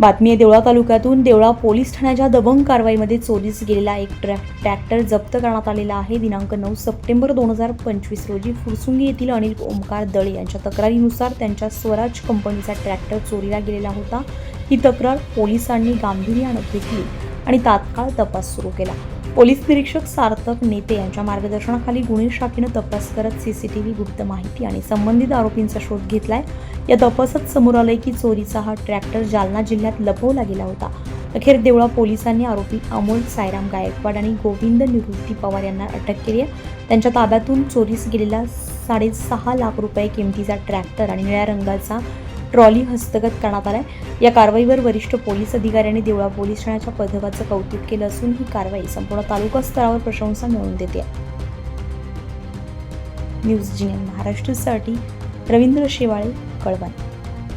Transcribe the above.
बातमी आहे देवळा तालुक्यातून देवळा पोलीस ठाण्याच्या दबंग कारवाईमध्ये चोरीस गेलेला एक ट्रॅ ट्रॅक्टर जप्त करण्यात आलेला आहे. दिनांक नऊ सप्टेंबर दोन हजार पंचवीस रोजी फुरसुंगी येथील अनिल ओमकार दळे यांच्या तक्रारीनुसार त्यांच्या स्वराज कंपनीचा ट्रॅक्टर चोरीला गेलेला होता. ही तक्रार पोलिसांनी गांभीर्यानं घेतली आणि तात्काळ तपास सुरू केला. पोलीस निरीक्षक सार्थक नेते यांच्या मार्गदर्शनाखाली गुन्हे शाखेनं तपास करत सीसीटीव्ही गुप्त माहिती आणि संबंधित आरोपींचा शोध घेतलाय. या तपासात समोर आलंय की चोरीचा हा ट्रॅक्टर जालना जिल्ह्यात लपवला गेला होता. अखेर देवळा पोलिसांनी आरोपी अमोल सायराम गायकवाड आणि गोविंद निवृत्ती पवार यांना अटक केली आहे. त्यांच्या ताब्यातून चोरीस गेलेला साडेसहा लाख रुपये किमतीचा ट्रॅक्टर आणि निळ्या रंगाचा ट्रॉली हस्तगत करण्यात आलाय. या कारवाईवर वरिष्ठ पोलीस अधिकाऱ्यांनी देवळा पोलीस ठाण्याच्या पथकाचं कौतुक केलं असून ही कारवाई संपूर्ण तालुका स्तरावर प्रशंसा मिळवून देते. न्यूज जी महाराष्ट्रासाठी रवींद्र शेवाळे कळवण.